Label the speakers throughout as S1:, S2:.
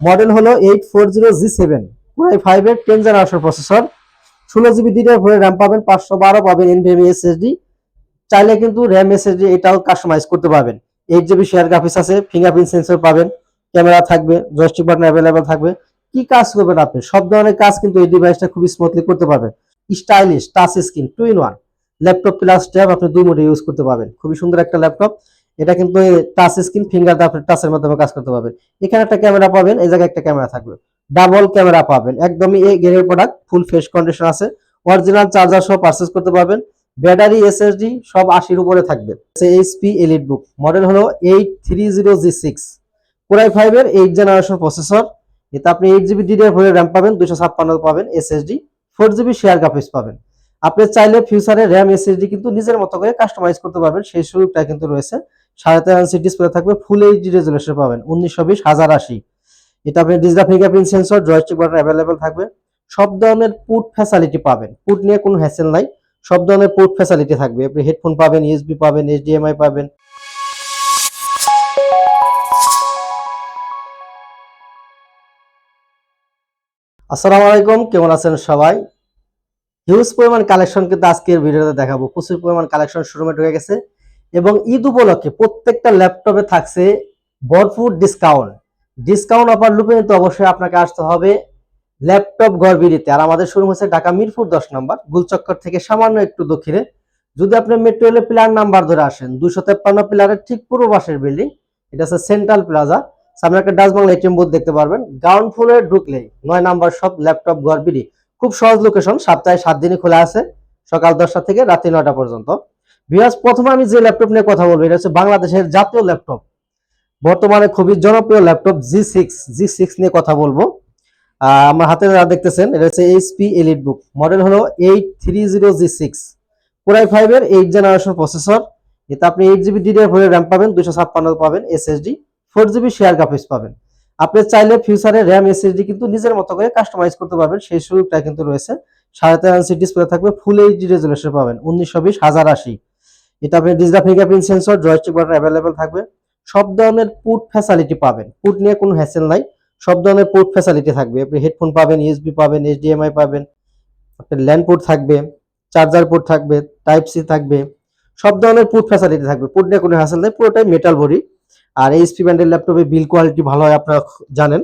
S1: Model হলো eight four zero G seven. পুরাই ফাইভের টেন জেনারেশন প্রসেসর ষোলো জিবি ডিডিআর ফোর র্যাম পাবেন পাঁচশো বারো, পাবেন এনভিএমই এসএসডি চাইলে কিন্তু র্যাম এসএসডি এটাও কাস্টমাইজ করতে পারবেন। এইট জিবি শেয়ার গ্রাফিক্স আছে ফিঙ্গারপ্রিন্ট সেন্সর পাবেন ক্যামেরা থাকবে জয়স্টিক বাটন অ্যাভেলেবেল থাকবে। কি কাজ করবেন আপনি? সব ধরনের কাজ কিন্তু এই ডিভাইসটা খুবই স্মুথলি করতে পারবেন। Stylish touch screen two in one laptop plus tab আপনি দুই মোডে ইউজ করতে পারবেন। খুবই সুন্দর একটা ল্যাপটপ এটা কিন্তু টাচ স্ক্রিন ফিঙ্গার আপনি টাচের মাধ্যমে কাজ করতে পারবেন এখানে একটা ক্যামেরা পাবেন, এই জায়গায় একটা ক্যামেরা থাকবে। ডাবল ক্যামেরা পাবেন, একদমই এই গেরের প্রোডাক্ট ফুল ফেস কন্ডিশন আছে। অরিজিনাল চার্জার সহ পারচেস করতে পারবেন। ব্যাটারি এসএসডি সব আশির উপরে থাকবে। এইচপি এলিট বুক মডেল হলো eight three zero G six core i ফাইভের এইট জেনারেশন প্রসেসর এতে আপনি eight GB DDR four RAM পাবেন দুশো ছাপ্পান্ন পাবেন SSD four GB share graphics পাবেন। আপনি চাইলে ফিউচারে র্যাম এসএসডি কিন্তু নিজের মতো করে কাস্টমাইজ করতে পারবেন, সেই সুযোগটা কিন্তু রয়েছে। সাড়ে তেরো ইঞ্চি ডিসপ্লে থাকবে ফুল এইচডি রেজুলেশন পাবেন। উনিশশো বিশ হাজার আশি। এটা আপনি digital fingerprint sensor joystick button available থাকবে। সব ধরনের পুট ফ্যাসিলিটি পাবেন। পুট নিয়ে কোনো হ্যাসেল নাই। সব ধরনের পোর্ট ফ্যাসিলিটি থাকবে। আপনি হেডফোন পাবেন ইউএসবি পাবেন এইচডিএমআই পাবেন। আসসালামু আলাইকুম, কেমন আছেন সবাই? হিউজ পরিমাণ কালেকশন কিন্তু আজকের ভিডিওতে দেখাবো। প্রচুর পরিমাণ কালেকশন শোরুমে ঢুকে গেছে। এবং ঈদ উপলক্ষে প্রত্যেকটা ল্যাপটপে থাকছে ভরপুর ডিসকাউন্ট ডিসকাউন্ট অফার লুপে কিন্তু অবশ্যই আপনাকে আসতে হবে ল্যাপটপ গড়বিড়িতে আর আমাদের শোরুম হচ্ছে ঢাকা মিরপুর দশ নম্বর, গুলচক্কর থেকে সামান্য একটু দক্ষিণে। যদি আপনি মেট্রো রেলের পিলার নাম্বার ধরে আসেন দুশো তেপ্পান্ন পিলারের ঠিক পূর্ব পাশের বিল্ডিং এটা হচ্ছে সেন্ট্রাল প্লাজা সামনে একটা ডাচ বাংলা এটিএম বুথ দেখতে পারবেন। গ্রাউন্ড ফ্লোরে ঢুকলেই নয় নাম্বার সব ল্যাপটপ গড়বিড়ি খুব সহজ লোকেশন সপ্তাহে সাত দিনই খোলা আছে, সকাল দশটা থেকে রাত্রি নয়টা পর্যন্ত। বিরাজ প্রথমে আমি যে ল্যাপটপ নিয়ে কথা বলব, এটা হচ্ছে বাংলাদেশের জাতীয় ল্যাপটপ বর্তমানে খুবই জনপ্রিয় laptop G six G six নিয়ে কথা বলব। আমার হাতে যা দেখতেছেন, এটা হচ্ছে এইচপি এলিট বুক মডেল হলো eight three zero G six core i ফাইভের এইট জেনারেশন প্রসেসর এতে আপনি এইট জিবি ডিডিআর র্যাম পাবেন দুশো ছাপ্পান্ন পাবেন SSD four GB share graphics পাবেন। আপনি চাইলে ফিউচারে র্যাম এসএসডি কিন্তু নিজের মতো করে কাস্টমাইজ করতে পারবেন। সেই সুযোগটা কিন্তু রয়েছে। সাড়ে তেরো ইঞ্চি ডিসপ্লে থাকবে ফুল এইচডি রেজুলেশন পাবেন। উনিশশো বিশ, হাজার আশি। এটা আপনি digital fingerprint sensor joystick button available থাকবে। সব ধরনের পুট ফ্যাসিলিটি পাবেন। পুট নিয়ে কোনো হ্যাসেল নাই। সব ধরনের পোর্ট ফ্যাসিলিটি থাকবে। আপনি হেডফোন পাবেন ইউএসবি পাবেন এইচডিএমআই পাবেন। আপনার ল্যান্ড পোর্ট থাকবে চার্জার পোর্ট থাকবে টাইপ সি থাকবে। সব ধরনের পোর্ট ফ্যাসিলিটি থাকবে। পোর্ট নিয়ে কোনো হ্যাসেল নেই। পুরোটাই মেটাল বডি আর এইচপি ব্র্যান্ডের ল্যাপটপে বিল কোয়ালিটি ভালো হয় আপনারা জানেন।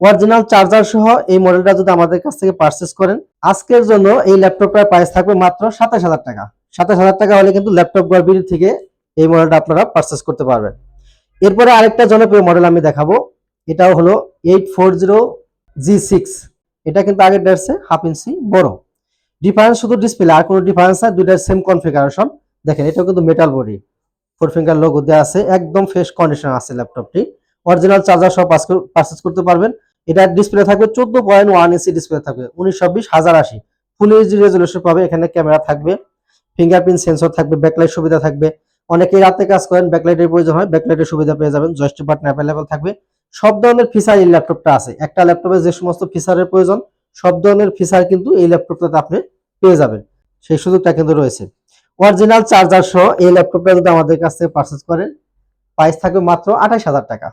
S1: অরিজিনাল চার্জার সহ এই মডেলটা যদি আমাদের কাছ থেকে পারচেস করেন, আজকের জন্য এই ল্যাপটপটার প্রাইস থাকবে মাত্র সাতাশ হাজার টাকা। সাতাশ হাজার টাকা হলে কিন্তু ল্যাপটপ গড়বির থেকে এই মডেলটা আপনারা পারচেস করতে পারবেন। এরপরে আরেকটা জনপ্রিয় মডেল আমি দেখাবো। এটাও হলো eight four zero G six এটা কিন্তু আগের ডেটসে হাফ ইঞ্চি বড়। ডিফারেন্স শুধু ডিসপ্লে আর কোনো ডিফারেন্স নাই, দুইটার সেম কনফিগারেশন দেখেন, এটাও কিন্তু metal body four finger logo দেওয়া আছে, একদম ফ্রেশ কন্ডিশন আছে ল্যাপটপটি অরিজিনাল চার্জার সহ পারচেস করতে পারবেন। এটা ডিসপ্লে থাকবে চোদ্দ পয়েন্ট ওয়ান ইঞ্চি ডিসপ্লে থাকবে উনিশশো বিশ হাজার আশি। ফুল এইচডি রেজলিউশন পাবে, এখানে ক্যামেরা থাকবে। ফিঙ্গারপ্রিন্ট সেন্সর থাকবে ব্যাকলাইট সুবিধা থাকবে। অনেকে রাতে কাজ করেন ব্যাকলাইটের প্রয়োজন হয় ব্যাকলাইটের সুবিধা পেয়ে যাবেন জয়স্টিক বাটন অ্যাভেলেবল থাকবে। সব ধরনের ফিচার এই ল্যাপটপটা আছে। একটা ল্যাপটপে যে সমস্ত ফিচারের প্রয়োজন, সব ধরনের ফিচার কিন্তু এই ল্যাপটপটাতে আপনি পেয়ে যাবেন। সেই সুযোগটা কিন্তু রয়েছে। অরিজিনাল চার্জার সহ এই ল্যাপটপটা যদি আমাদের কাছ থেকে পারচেস করেন প্রাইস থাকবে মাত্র আঠাশ হাজার টাকা।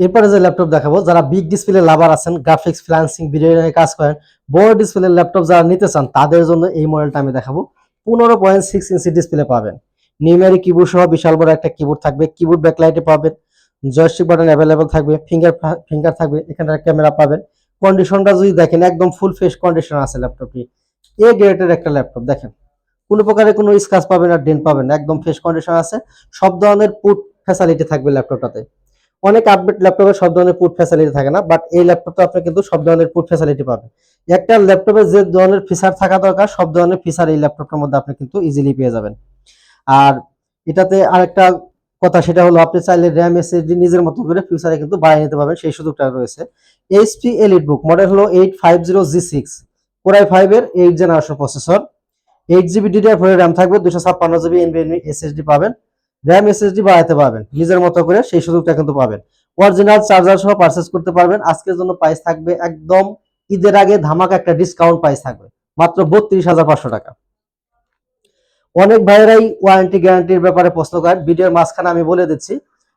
S1: এরপরে যে ল্যাপটপ দেখাবো, যারা বিগ ডিসপ্লে লাভার আছেন গ্রাফিক্স ফ্রিল্যান্সিং ভিডিও কাজ করেন, বড় ডিসপ্লে ল্যাপটপ যারা নিতে চান, তাদের জন্য এই মডেলটা আমি দেখাবো। পনেরো পয়েন্ট সিক্স ইঞ্চি ডিসপ্লে পাবেন। নিউমেরিক কিবোর্ড সহ বিশাল বড় একটা কিবোর্ড থাকবে কিবোর্ড ব্যাকলাইটে পাবেন জয়স্টিক বাটন অ্যাভেলেবেল থাকবে ফিঙ্গার ফিঙ্গার থাকবে, এখানে ক্যামেরা পাবেন। কন্ডিশনটা যদি দেখেন, একদম ফুল ফ্রেশ কন্ডিশন আছে ল্যাপটপটি এ গ্রেডের একটা ল্যাপটপ দেখেন। কোনো প্রকারের কোনো স্ক্র্যাচ পাবেন আর ডেন্ট পাবেন একদম ফ্রেশ কন্ডিশন আছে। সব ধরনের পুট ফ্যাসিলিটি থাকবে ল্যাপটপটাতে অনেক আপডেট ল্যাপটপে সব ধরনের পুট ফ্যাসিলিটি থাকে না বাট এই ল্যাপটপে আপনি কিন্তু সব ধরনের পুট ফ্যাসিলিটি পাবেন। একটা ল্যাপটপে যে ধরনের ফিচার থাকা দরকার, সব ধরনের ফিচার এই ল্যাপটপটার মধ্যে আপনি কিন্তু ইজিলি পেয়ে যাবেন। আর এটাতে আরেকটা কথা, সেটা হলো আপনি চাইলে র্যাম এসএসডি নিজের মতো করে ফিউচারে কিন্তু বাড়িয়ে নিতে পারবেন, সেই সুযোগটা রয়েছে। এইচপি এলিট বুক মডেল হলো eight five zero G six core i ফাইভের eight generation processor eight GB DDR four RAM থাকবে দুশো ছাপ্পান্ন জিবি এনবিএনবি এসএসডি পাবেন। র্যাম এসএসডি বাড়াতে পারবেন নিজের মতো করে সেই সুযোগটা কিন্তু পাবেন। অরিজিনাল চার্জার সহ পারচেস করতে পারবেন। আজকের জন্য প্রাইস থাকবে একদম ঈদের আগে ধামাকা একটা ডিসকাউন্ট প্রাইস থাকবে, মাত্র বত্রিশ হাজার পাঁচশো টাকা। অনেক ভাইয়েরাই ওয়ারেন্টি গ্যারান্টির ব্যাপারে প্রশ্ন করেন। ভিডিওর মাঝখানে আমি বলে দিচ্ছি,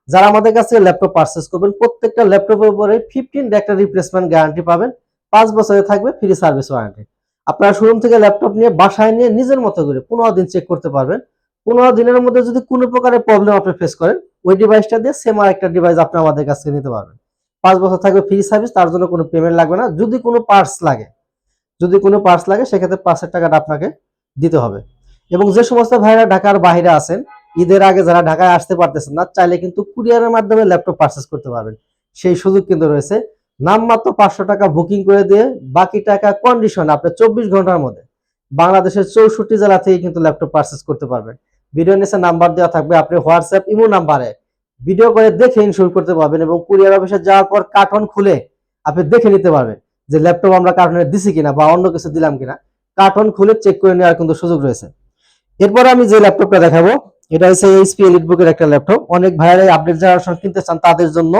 S1: যারা আমাদের কাছে ল্যাপটপ পারচেস করবেন, প্রত্যেকটা ল্যাপটপের উপরে ফিফটিন একটা রিপ্লেসমেন্ট গ্যারান্টি পাবেন। পাঁচ বছরে থাকবে ফ্রি সার্ভিস ওয়ারেন্টি আপনারা শোরুম থেকে ল্যাপটপ নিয়ে বাসায় নিয়ে নিজের মতো করে পনেরো দিন চেক করতে পারবেন। পনেরো দিনের মধ্যে যদি কোনো প্রকারের প্রবলেম আপনি ফেস করেন, ওই ডিভাইসটা দিয়ে সেম আর একটা ডিভাইস আপনি আমাদের কাছ থেকে নিতে পারবেন। পাঁচ বছর থাকবে ফ্রি সার্ভিস তার জন্য কোনো পেমেন্ট লাগবে না। যদি কোনো পার্টস লাগে, যদি কোনো পার্টস লাগে, সেক্ষেত্রে পাঁচের টাকাটা আপনাকে দিতে হবে। এবং যে সমস্ত ভাইরা ঢাকার বাইরে আছেন, ঈদের আগে যারা ঢাকায় আসতে পারতেছেন না, চাইলে কিন্তু কুরিয়ারের মাধ্যমে ল্যাপটপ পারচেস করতে পারবেন। সেই সুযোগ কিন্তু রয়েছে। নামমাত্র পাঁচশো টাকা বুকিং করে দিয়ে বাকি টাকা কন্ডিশন আপনি চব্বিশ ঘণ্টার মধ্যে বাংলাদেশের চৌষট্টি জেলা থেকে কিন্তু ল্যাপটপ পারচেস করতে পারবেন। ভিডিও নিচে নাম্বার দেওয়া থাকবে, আপনি হোয়াটসঅ্যাপ ইমো নাম্বারে ভিডিও করে দেখে ইনশোর করতে পারবেন এবং কুরিয়ার অফিসে যাওয়ার পর কার্টন খুলে আপনি দেখে নিতে পারবেন যে ল্যাপটপ আমরা কার্টনে দিছি কিনা বা অন্য কিছু দিলাম কিনা। কার্টন খুলে চেক করে নেওয়ার কিন্তু সুযোগ রয়েছে। এরপর আমি যে ল্যাপটপটা দেখাবো, এটা হচ্ছে এইচপি এলিটবুকের একটা ল্যাপটপ অনেক ভাইয়ারা আপডেট জেনারেশন কিনতে চান তাদের জন্য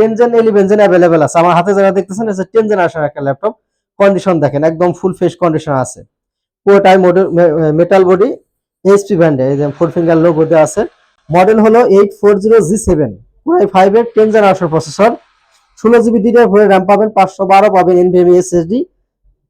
S1: ten gen eleven gen available আছে। আমার হাতে যারা দেখতেছেন এটা টেন জেনারেশন একটা ল্যাপটপ কন্ডিশন দেখেন, একদম ফুল ফ্রেশ কন্ডিশন আছে। পুরোটাই মডেল মেটাল বডি এইচপি ব্র্যান্ডের এই যে ফোর ফিঙ্গার লোগো দেওয়া আছে। মডেল হলো eight four zero G seven পুরাই ফাইভ এর টেন জেনারেশন প্রসেসর ষোলো জিবি ডিডিআর ফোর র্যাম পাবেন, পাঁচশো বারো পাবেন এনভিএমই এসএসডি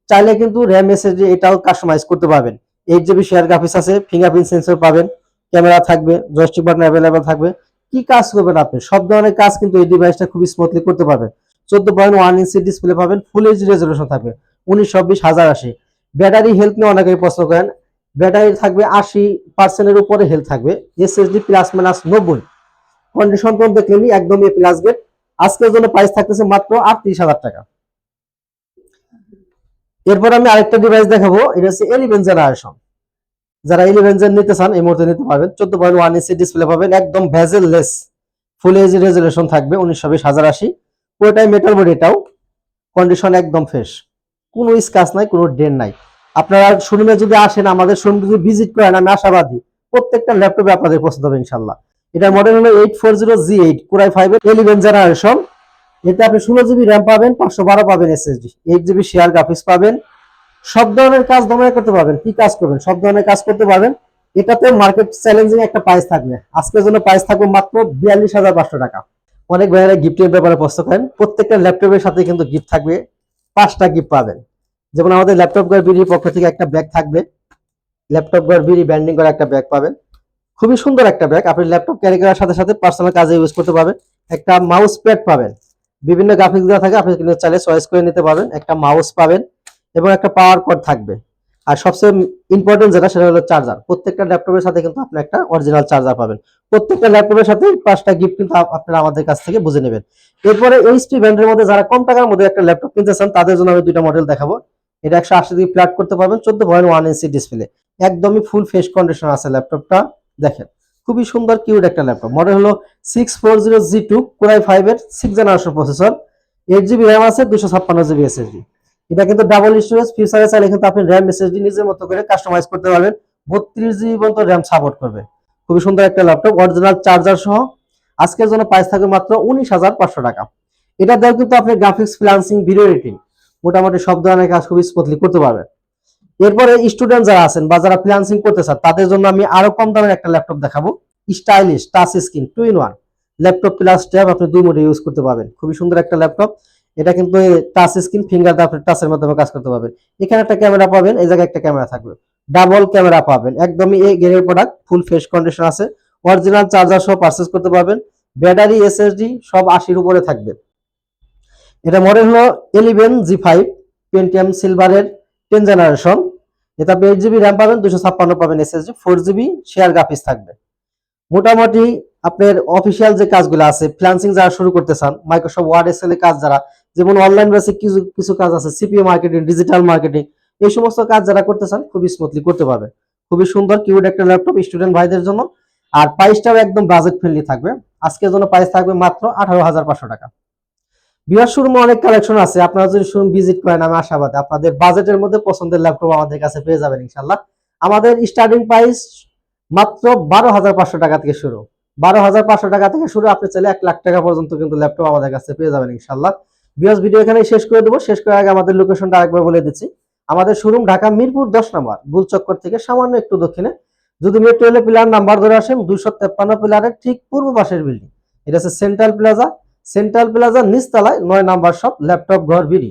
S1: চাইলে কিন্তু র্যাম এসএসডি এটাও কাস্টমাইজ করতে পারবেন। এইট জিবি শেয়ার গ্রাফিক্স আছে ফিঙ্গারপ্রিন্ট সেন্সর পাবেন, ক্যামেরা থাকবে জয়স্টিক বাটন অ্যাভেলেবেল থাকবে। কি কাজ করবেন আপনি? সব ধরনের কাজ কিন্তু এই ডিভাইসটা খুবই স্মুথলি করতে পারবেন। চোদ্দ পয়েন্ট ওয়ান ইঞ্চি ডিসপ্লে পাবেন ফুল এইচডি রেজলিউশন থাকবে, উনিশ চব্বিশ হাজার আশি। ব্যাটারি হেলথ নিয়ে অনেকেই প্রশ্ন করেন ব্যাটারি থাকবে আশি পার্সেন্টের উপরে হেলথ থাকবে এসএসডি প্লাস মাইনাস নব্বই। কন্ডিশন তো দেখলেনি একদম এ প্লাস গেট আজকের জন্য প্রাইস থাকতেছে মাত্র আটত্রিশ হাজার টাকা। এরপর আমি আরেকটা ডিভাইস দেখাবো, এটা হচ্ছে এলিভেন জেনারেশন যারা ইলেভেন নিতে চান, এই মুহূর্তে নিতে পারবেন। চোদ্দ পয়েন্ট ওয়ান ইঞ্চি ডিসপ্লে পাবেন, একদম bezel less full H resolution থাকবে, উনিশশো বিশ, হাজার আশি। পুরোটাই মেটাল বডি এটাও কন্ডিশন একদম ফ্রেশ কোনো স্কাচ নাই, কোনো ডেন নাই। আপনারা শোরুমে যদি আসেন, আমাদের শোরুম যদি ভিজিট করেন, আমি আশাবাদী, প্রত্যেকটা ল্যাপটপে আপনাদের পছন্দ হবে ইনশাল্লাহ এটার মডেল হলো eight four zero G eight core i five eleven generation এতে আপনি ষোলো জিবি র্যাম পাবেন, পাঁচশো বারো পাবেন SSD eight GB share graphics পাবেন। সব ধরনের কাজ দমনে করতে পারবেন। কি কাজ করবেন? সব ধরনের কাজ করতে পারবেন। এটাতে মার্কেট চ্যালেঞ্জিং একটা প্রাইস থাকবে। আজকের জন্য প্রাইস থাকবে মাত্র বিয়াল্লিশ হাজার পাঁচশো টাকা। অনেক ভাইয়েরা গিফটের ব্যাপারে প্রশ্ন করেন। প্রত্যেকটা ল্যাপটপের সাথে কিন্তু গিফট থাকবে। পাঁচটা গিফট পাবেন। যেমন আমাদের ল্যাপটপ গড় বিড়ির পক্ষ থেকে একটা ব্যাগ থাকবে। ল্যাপটপ গড় বিড়ি ব্যান্ডিং করা একটা ব্যাগ পাবেন। খুবই সুন্দর একটা ব্যাগ আপনি ল্যাপটপ ক্যারি করার সাথে সাথে পার্সোনাল কাজে ইউজ করতে পারবেন। একটা মাউস প্যাড পাবেন। বিভিন্ন গ্রাফিক্স দেওয়া থাকে। আপনি কিন্তু চাইলে চয়েস করে নিতে পারবেন। একটা মাউস পাবেন। এবং একটা পাওয়ার কর্ড থাকবে। আর সবচেয়ে ইম্পর্টেন্ট যেটা, সেটা হলো চার্জার প্রত্যেকটা ল্যাপটপের সাথে কিন্তু আপনি একটা অরিজিনাল চার্জার পাবেন। প্রত্যেকটা ল্যাপটপের সাথে পাঁচটা গিফট কিন্তু আপনারা আমাদের কাছ থেকে বুঝে নেবেন। এরপরে এইচপি ব্র্যান্ডের মধ্যে যারা কম টাকার মধ্যে একটা ল্যাপটপ কিনতে চান, তাদের জন্য আমি দুইটা মডেল দেখাবো। এটা একশো আশি দিকে প্লাট করতে পারবেন, চোদ্দ পয়েন্ট ওয়ান ইঞ্চি ডিসপ্লে একদমই ফুল ফেস কন্ডিশন আছে ল্যাপটপটা দেখেন, খুবই সুন্দর কিউট একটা ল্যাপটপ মডেল হলো six four zero G two core i five এর six generation processor eight GB RAM আছে দুশো ছাপ্পান্ন জিবি এসএসডি এটা কিন্তু ডাবল স্টোরেজ ফিউচারে চাইলে কিন্তু আপনি র্যাম এসএসডি নিজের মতো করে কাস্টমাইজ করতে পারবেন। বত্রিশ জিবি পর্যন্ত র্যাম সাপোর্ট করবে। খুবই সুন্দর একটা ল্যাপটপ অরিজিনাল চার্জার সহ। আজকের জন্য প্রাইস থাকবে মাত্র উনিশ হাজার পাঁচশো টাকা। এটা দেওয়া কিন্তু আপনি গ্রাফিক্স ফ্রিলান্সিং ভিডিও এডিটিং মোটামুটি সব ধরনের কাজ খুবই স্মুথলি করতে পারবেন। এরপরে স্টুডেন্ট যারা আছেন বা যারা ফ্রিলান্সিং করতে চান, তাদের জন্য আমি আরও কম দামের একটা ল্যাপটপ দেখাবো। Stylish touch screen two in one laptop plus tab আপনি দুই মোডে ইউজ করতে পারবেন। খুবই সুন্দর একটা ল্যাপটপ এটা কিন্তু টাচ স্ক্রিন ফিঙ্গার টাচের মাধ্যমে কাজ করতে পারবেন। এখানে একটা ক্যামেরা পাবেন, এই জায়গায় একটা ক্যামেরা থাকবে। ডাবল ক্যামেরা পাবেন, একদমই এই গেরের প্রোডাক্ট ফুল ফ্রেশ কন্ডিশন আছে। অরিজিনাল চার্জার সহ পারচেস করতে পারবেন। ব্যাটারি এসএসডি সব আশির উপরে থাকবে। এটা মডেল হলো এলিভেন জি ফাইভ পেন্টিয়াম সিলভারের টেন জেনারেশন এটা আপনি এইট জিবি র্যাম পাবেন দুশো ছাপ্পান্ন পাবেন SSD four GB share graphics থাকবে। মোটামুটি আপনার অফিসিয়াল যে কাজগুলো আছে ফ্রিল্যান্সিং যারা শুরু করতে চান মাইক্রোসফট ওয়ার্ড এক্সেল কাজ যারা যেমন অনলাইন বেসিক কিছু কিছু কাজ আছে সিপিএ মার্কেটিং ডিজিটাল মার্কেটিং এই সমস্ত কাজ যারা করতে চান, খুবই স্মুথলি করতে পারবে। খুবই সুন্দর কিউড একটা ল্যাপটপ স্টুডেন্ট ভাইদের জন্য। আর প্রাইসটাও একদম বাজেট ফ্রেন্ডলি থাকবে। আজকের জন্য প্রাইস থাকবে মাত্র আঠারো হাজার পাঁচশো টাকা। বিহার শোরুমে অনেক কালেকশন আছে। আপনারা যদি শোরুম ভিজিট করেন, আমি আশাবাদী। আপনাদের বাজেটের মধ্যে পছন্দের ল্যাপটপ আমাদের কাছে পেয়ে যাবেন ইনশাল্লাহ আমাদের স্টার্টিং প্রাইস মাত্র বারো হাজার পাঁচশো টাকা থেকে শুরু। বারো হাজার পাঁচশো টাকা থেকে শুরু, আপনি চাইলে এক লাখ টাকা পর্যন্ত কিন্তু ল্যাপটপ আমাদের কাছে পেয়ে যাবেন ইনশাল্লাহ বিয়াস ভিডিও এখানে শেষ করে দেবো। শেষ করার আগে আমাদের লোকেশনটা আরেকবার বলে দিচ্ছি। আমাদের শোরুম ঢাকা মিরপুর দশ নম্বর গুলচক্কর থেকে সামান্য একটু দক্ষিণে। যদি মেট্রো রেলের পিলার নাম্বার ধরে আসেন দুশো তেপ্পান্ন পিলারের ঠিক পূর্ব পাশের বিল্ডিং এটা হচ্ছে সেন্ট্রাল প্লাজা সেন্ট্রাল প্লাজার নিচতলায় নয় নাম্বার সব ল্যাপটপ ঘর, বিডি।